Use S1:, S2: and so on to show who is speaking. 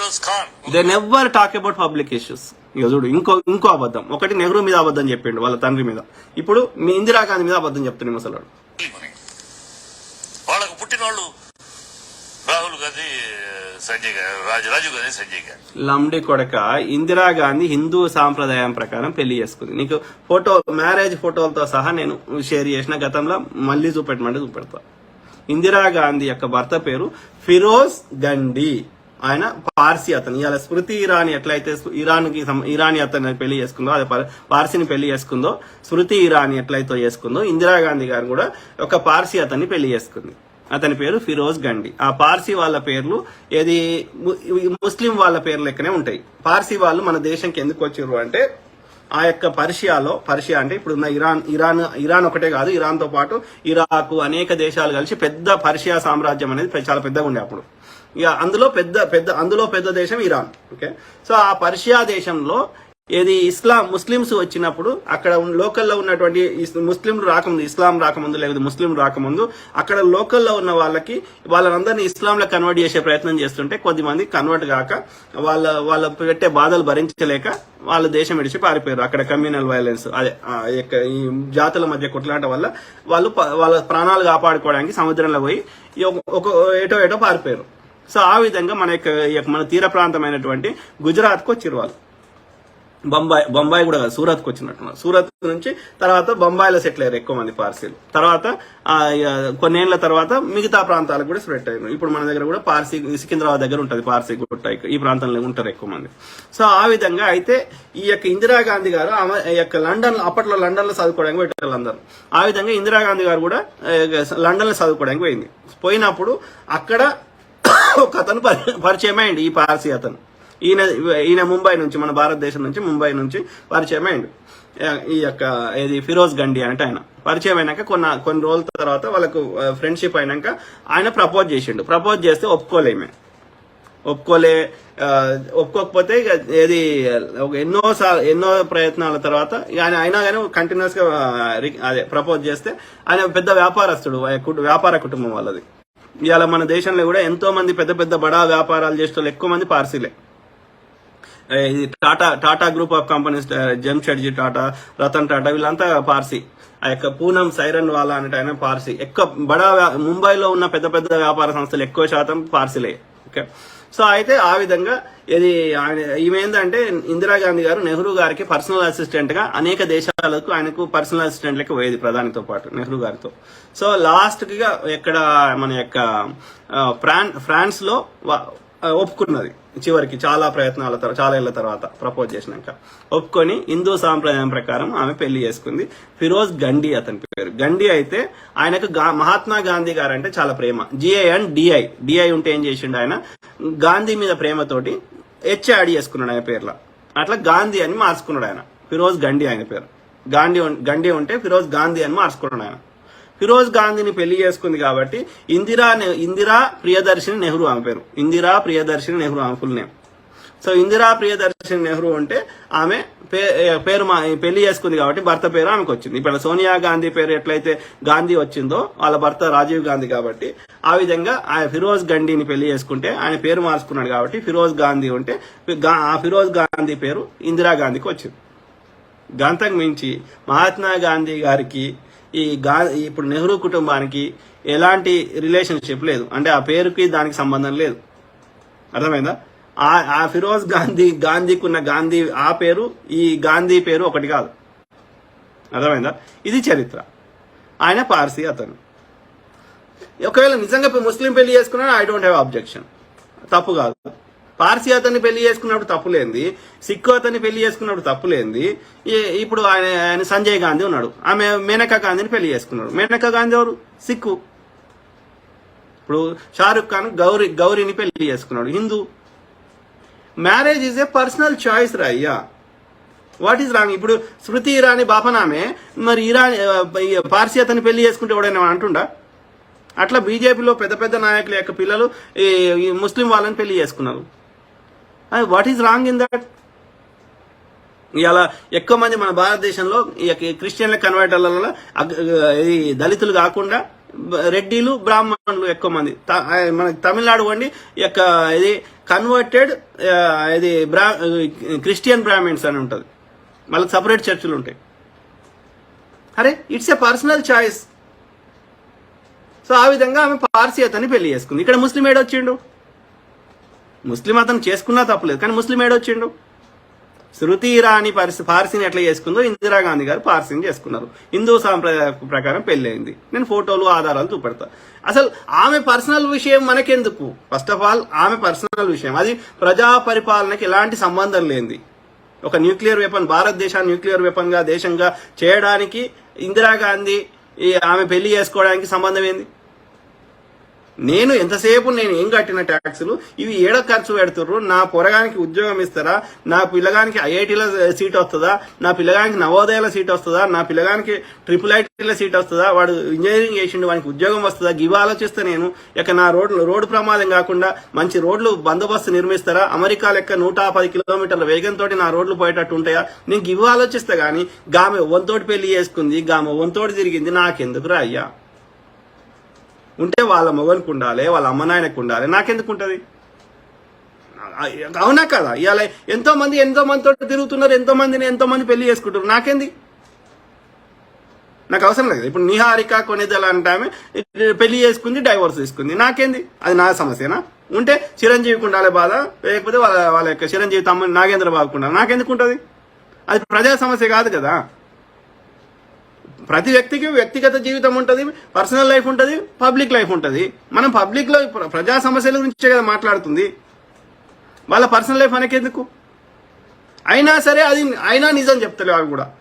S1: on.
S2: They never talk about public issues ఇక చూడు ఇంకో ఇంకో అబద్ధం. ఒకటి నెహ్రూ మీద అబద్ధం చెప్పిండు వాళ్ళ తండ్రి మీద. ఇప్పుడు మీ ఇందిరాగాంధీ మీద అబద్ధం ముసలాడు.
S1: అని. వాళ్ళకు పుట్టినోళ్ళు రాహుల్ గాంధీ సంజయ్ గాంధీ రాజు రాజీవ్ గాంధీ సంజయ్
S2: లంబడి కొడక ఇందిరాగాంధీ హిందూ సాంప్రదాయం ప్రకారం పెళ్ళి చేసుకుంది. నీకు ఫోటో మ్యారేజ్ ఫోటోలతో సహా నేను షేర్ చేసిన గతంలో మళ్ళీ చూపెట్టమంటే చూపెడతా. ఇందిరాగాంధీ యొక్క భర్త పేరు ఫిరోజ్ గండి. ఆయన పార్సీ అతను. ఇవాళ స్మృతి ఇరానీ ఎట్లయితే ఇరాన్కి ఇరానీ అతను పెళ్ళి చేసుకుందో అదే పార్సీని పెళ్ళి చేసుకుందో స్మృతి ఇరానీ ఎట్లయితే చేసుకుందో ఇందిరాగాంధీ గారు కూడా ఒక పార్సీ అతన్ని పెళ్ళి చేసుకుంది. అతని పేరు ఫిరోజ్ గండి. ఆ పార్సీ వాళ్ళ పేర్లు ఏది ముస్లిం వాళ్ళ పేర్లు లెక్కనే ఉంటాయి. పార్సీ వాళ్ళు మన దేశంకి ఎందుకు వచ్చారు అంటే ఆ యొక్క పర్షియాలో పర్షియా అంటే ఇప్పుడున్న ఇరాన్ ఇరాన్ ఇరాన్ ఒకటే కాదు ఇరాన్తో పాటు ఇరాక్ అనేక దేశాలు కలిసి పెద్ద పర్షియా సామ్రాజ్యం అనేది చాలా పెద్దగా ఉండే అప్పుడు. ఇక అందులో పెద్ద పెద్ద అందులో పెద్ద దేశం ఇరాన్ ఓకే? సో ఆ పర్షియా దేశంలో ఏది ఇస్లాం ముస్లిమ్స్ వచ్చినప్పుడు అక్కడ ఉన్న- లోకల్లో ఉన్నటువంటి ముస్లింలు రాకముందు ఇస్లాం రాకముందు లేకపోతే ముస్లిం రాకముందు అక్కడ లోకల్లో ఉన్న వాళ్ళకి వాళ్ళందరినీ ఇస్లాంలో కన్వర్ట్ చేసే ప్రయత్నం చేస్తుంటే కొద్దిమంది కన్వర్ట్ కాక వాళ్ళ వాళ్ళ పెట్టే బాధలు భరించలేక వాళ్ళ దేశం విడిచి పారిపోయారు. అక్కడ కమ్యూనల్ వైలెన్స్ అదే ఈ జాతుల మధ్య కొట్లాట వల్ల వాళ్ళు వాళ్ళ ప్రాణాలు కాపాడుకోవడానికి సముద్రంలో పోయి ఒక- ఏటో ఏటో పారిపోయారు. సో ఆ విధంగా మన యొక్క యొక్క మన తీర ప్రాంతమైనటువంటి గుజరాత్కు వచ్చిరు వాళ్ళు. బొంబాయి బొంబాయి కూడా కాదు సూరత్కి వచ్చినట్టున్నారు. సూరత్ నుంచి తర్వాత బొంబాయిలో సెటిల్ అయ్యారు ఎక్కువ మంది పార్సీలు. తర్వాత కొన్నేళ్ళ తర్వాత మిగతా ప్రాంతాలకు కూడా స్ప్రెడ్ అయ్యారు. ఇప్పుడు మన దగ్గర కూడా పార్సీ సికింద్రాబాద్ దగ్గర ఉంటుంది పార్సీ గుట్ట ఈ ప్రాంతంలో ఉంటారు ఎక్కువ మంది. సో ఆ విధంగా అయితే ఈ యొక్క ఇందిరాగాంధీ గారు ఆమె ఈ యొక్క లండన్ అప్పట్లో లండన్లో చదువుకోవడానికి పెట్టారు అందరూ. ఆ విధంగా ఇందిరాగాంధీ గారు కూడా లండన్లో చదువుకోవడానికి పోయింది. పోయినప్పుడు అక్కడ ఒక అతను పరి- పరిచయం అయ్యింది ఈ పార్సీ అతను. ఈయన ఈయన ముంబై నుంచి మన భారతదేశం నుంచి ముంబై నుంచి పరిచయం అయ్యిండు. ఈ యొక్క ఏది ఫిరోజ్ గండి అంటే ఆయన. పరిచయం అయినాక కొన్ని కొన్ని రోజుల తర్వాత వాళ్ళకు ఫ్రెండ్షిప్ అయినాక ఆయన ప్రపోజ్ చేసిండు. ప్రపోజ్ చేస్తే ఒప్పుకోలేమే ఒప్పుకోలే ఒప్పుకోకపోతే ఇక ఏది ఒక ఎన్నో సార్లు ఎన్నో ప్రయత్నాల తర్వాత ఆయన అయినా కానీ కంటిన్యూస్గా అదే ప్రపోజ్ చేస్తే ఆయన పెద్ద వ్యాపారస్తుడు కుటు- వ్యాపార కుటుంబం వాళ్ళది. ఇవాళ మన దేశంలో కూడా ఎంతో మంది పెద్ద పెద్ద బడా వ్యాపారాలు చేసే వాళ్ళు ఎక్కువ మంది పార్సీలే. Tata Tata group of companies Jamshedji Tata Ratan Tata వీళ్ళంతా పార్సీ. ఆ యొక్క పూనం సైరన్ వాలా అనేట ఆయన పార్సీ. ఎక్కువ బడా వ్యా- ముంబైలో ఉన్న పెద్ద పెద్ద వ్యాపార సంస్థలు ఎక్కువ శాతం పార్సీలే. ఓకే? సో అయితే ఆ విధంగా ఇది ఆయన ఈమె ఏంటంటే ఇందిరాగాంధీ గారు నెహ్రూ గారికి పర్సనల్ అసిస్టెంట్గా అనేక దేశాలకు ఆయనకు పర్సనల్ అసిస్టెంట్ లెక్క పోయేది ప్రధానితో పాటు నెహ్రూ గారితో. సో లాస్ట్గా ఎక్కడ మన యొక్క ఫ్రాన్ ఫ్రాన్స్లో ఒప్పుకున్నది. చివరికి చాలా ప్రయత్నాల తర్వాత చాలా ఏళ్ళ తర్వాత ప్రపోజ్ చేసినాక. ఒప్పుకొని హిందూ సాంప్రదాయం ప్రకారం ఆమె పెళ్ళి చేసుకుంది. ఫిరోజ్ గండి అతని పేరు. గండి అయితే ఆయనకు గా- మహాత్మా గాంధీ గారు అంటే చాలా ప్రేమ. G I and D I. D I ఉంటే ఏం చేసిండు ఆయన? గాంధీ మీద ప్రేమతోటి హెచ్ యాడ్ చేసుకున్నాడు ఆయన పేర్ల. అట్లా గాంధీ అని మార్చుకున్నాడు ఆయన. ఫిరోజ్ గండి ఆయన పేరు. గాంధీ గండి ఉంటే ఫిరోజ్ గాంధీ అని మార్చుకున్నాడు ఆయన. ఫిరోజ్ గాంధీని పెళ్ళి చేసుకుంది కాబట్టి ఇందిరా ఇందిరా ప్రియదర్శిని నెహ్రూ ఆమె పేరు. ఇందిరా ప్రియదర్శిని నెహ్రూ ఆమె full name so Indira Priyadarshini Nehru అంటే ఆమె పే- పేరు మా పెళ్ళి చేసుకుంది కాబట్టి భర్త పేరు ఆమెకు వచ్చింది. ఇప్పుడు సోనియా గాంధీ పేరు ఎట్లయితే గాంధీ వచ్చిందో వాళ్ళ భర్త రాజీవ్ గాంధీ కాబట్టి ఆ విధంగా ఆయన ఫిరోజ్ గండీని పెళ్ళి చేసుకుంటే ఆయన పేరు మార్చుకున్నాడు కాబట్టి ఫిరోజ్ గాంధీ ఉంటే ఆ ఫిరోజ్ గాంధీ పేరు ఇందిరా గాంధీకి వచ్చింది. గంతకు మించి మహాత్మా గాంధీ గారికి ఈ గా ఇప్పుడు నెహ్రూ కుటుంబానికి ఎలాంటి రిలేషన్షిప్ లేదు. అంటే ఆ పేరుకి దానికి సంబంధం లేదు. అర్థమైందా? ఆ ఆ ఫిరోజ్ గాంధీ గాంధీకి ఉన్న గాంధీ ఆ పేరు ఈ గాంధీ పేరు ఒకటి కాదు. అర్థమైందా? ఇది చరిత్ర. ఆయన పార్సీ అతను. ఒకవేళ నిజంగా ముస్లిం పెళ్ళి చేసుకున్నా ఐ డోంట్ హ్యావ్ అబ్జెక్షన్ తప్పు కాదు. పార్సీ అతన్ని పెళ్ళి చేసుకున్నప్పుడు తప్పులేంది సిక్కు అతన్ని పెళ్ళి చేసుకున్నప్పుడు తప్పులేంది ఇప్పుడు ఆయన ఆయన సంజయ్ గాంధీ ఉన్నాడు. ఆమె మేనకా గాంధీని పెళ్ళి చేసుకున్నాడు. మేనకా గాంధీ ఎవరు? సిక్కు. ఇప్పుడు షారుఖ్ ఖాన్ గౌరీ గౌరీని పెళ్ళి చేసుకున్నాడు. Hindu. Marriage is a personal choice రా అయ్యా వాట్ ఈస్ రాంగ్? ఇప్పుడు స్మృతి ఇరానీ బాపనామే మరి ఇరానీ పార్సీ అతన్ని పెళ్ళి చేసుకుంటే ఎవడైనా అంటుండా? అట్లా బీజేపీలో పెద్ద పెద్ద నాయకుల యొక్క పిల్లలు ఈ ఈ ముస్లిం వాళ్ళని పెళ్ళి చేసుకున్నారు. What is wrong in that ఇలా ఎక్కువ మంది మన భారతదేశంలో క్రిస్టియన్ల కన్వర్టర్లలో దళితులు కాకుండా రెడ్డిలు బ్రాహ్మణులు ఎక్కువ మంది. మన మనకి తమిళనాడు వండి యొక్క ఇది కన్వర్టెడ్ ఇది బ్రా క్రిస్టియన్ బ్రాహ్మణ్స్ అని ఉంటుంది. వాళ్ళకి సపరేట్ చర్చిలు ఉంటాయి. అరే it's a personal choice. So ఆ విధంగా ఆమె పార్సీ అతన్ని పెళ్ళి చేసుకుంది. ఇక్కడ ముస్లిం ఏడొచ్చిండు? ముస్లిం అతను చేసుకున్నా తప్పలేదు. కానీ ముస్లిం ఏడొచ్చిండు? శృతి ఇరానీ పరిస్థితి పార్సీని ఎట్లా చేసుకుందో ఇందిరాగాంధీ గారు పార్సీని చేసుకున్నారు. హిందూ సాంప్రదాయ ప్రకారం పెళ్ళయింది. నేను ఫోటోలు ఆధారాలు చూపెడతా. అసలు ఆమె పర్సనల్ విషయం మనకెందుకు? ఫస్ట్ ఆఫ్ ఆల్ ఆమె పర్సనల్ విషయం. అది ప్రజా పరిపాలనకి ఎలాంటి సంబంధం లేనిది. ఒక న్యూక్లియర్ వెపన్ భారతదేశాన్ని న్యూక్లియర్ వెపన్గా దేశంగా చేయడానికి ఇందిరాగాంధీ ఈ ఆమె పెళ్ళి చేసుకోవడానికి సంబంధం ఏంది? నేను ఎంతసేపు నేను ఏం కట్టిన ట్యాక్సులు? ఇవి ఏడ ఖర్చు పెడుతుర్రు? నా పొరగానికి ఉద్యోగం ఇస్తారా? నా పిల్లగానికి ఐఐటీల సీట్ వస్తుందా? నా పిల్లగానికి నవోదయాల సీట్ వస్తుందా? నా పిల్లగానికి ట్రిపుల్ ఐటీల సీట్ వస్తుందా? వాడు ఇంజనీరింగ్ చేసిండు వానికి ఉద్యోగం వస్తుందా? ఇవి ఆలోచిస్తే నేను ఇక నా రోడ్లు రోడ్డు ప్రమాదం కాకుండా మంచి రోడ్లు బందోబస్తు నిర్మిస్తారా? అమెరికా లెక్క నూట పది కిలోమీటర్ల వేగంతో నా రోడ్లు పోయేటట్టు ఉంటాయా? నేను ఇవి ఆలోచిస్తే గానీ గామె ఒవ్వంతోటి పెళ్ళి చేసుకుంది గామె ఒవ్వంతోటి తిరిగింది నాకెందుకురా అయ్యా? ఉంటే వాళ్ళ మొగనికి ఉండాలి వాళ్ళ అమ్మ నాయనకు ఉండాలి. నాకెందుకు ఉంటుంది? అవునా కదా? ఇవాళ ఎంతో మంది ఎంతో మందితో తిరుగుతున్నారు ఎంతో మందిని ఎంతో మంది పెళ్ళి చేసుకుంటారు నాకేంది? నాకు అవసరం లేదు. ఇప్పుడు నిహారిక కొనిదల అంటే ఆమె పెళ్ళి చేసుకుంది డైవోర్స్ తీసుకుంది. నాకేంది? అది నా సమస్యనా? ఉంటే చిరంజీవికి ఉండాలి బాధ లేకపోతే వాళ్ళ వాళ్ళ యొక్క చిరంజీవి తమ్ముని నాగేంద్ర బాబుకు ఉండాలి. నాకెందుకు ఉంటుంది? అది ప్రజా సమస్య కాదు కదా. ప్రతి వ్యక్తికి వ్యక్తిగత జీవితం ఉంటుంది పర్సనల్ లైఫ్ ఉంటుంది పబ్లిక్ లైఫ్ ఉంటుంది. మనం పబ్లిక్లో ప్రజా సమస్యల గురించే కదా మాట్లాడుతుంది. వాళ్ళ పర్సనల్ లైఫ్ అనకెందుకు? అయినా సరే అది అయినా నిజం చెప్తలే అవి కూడా.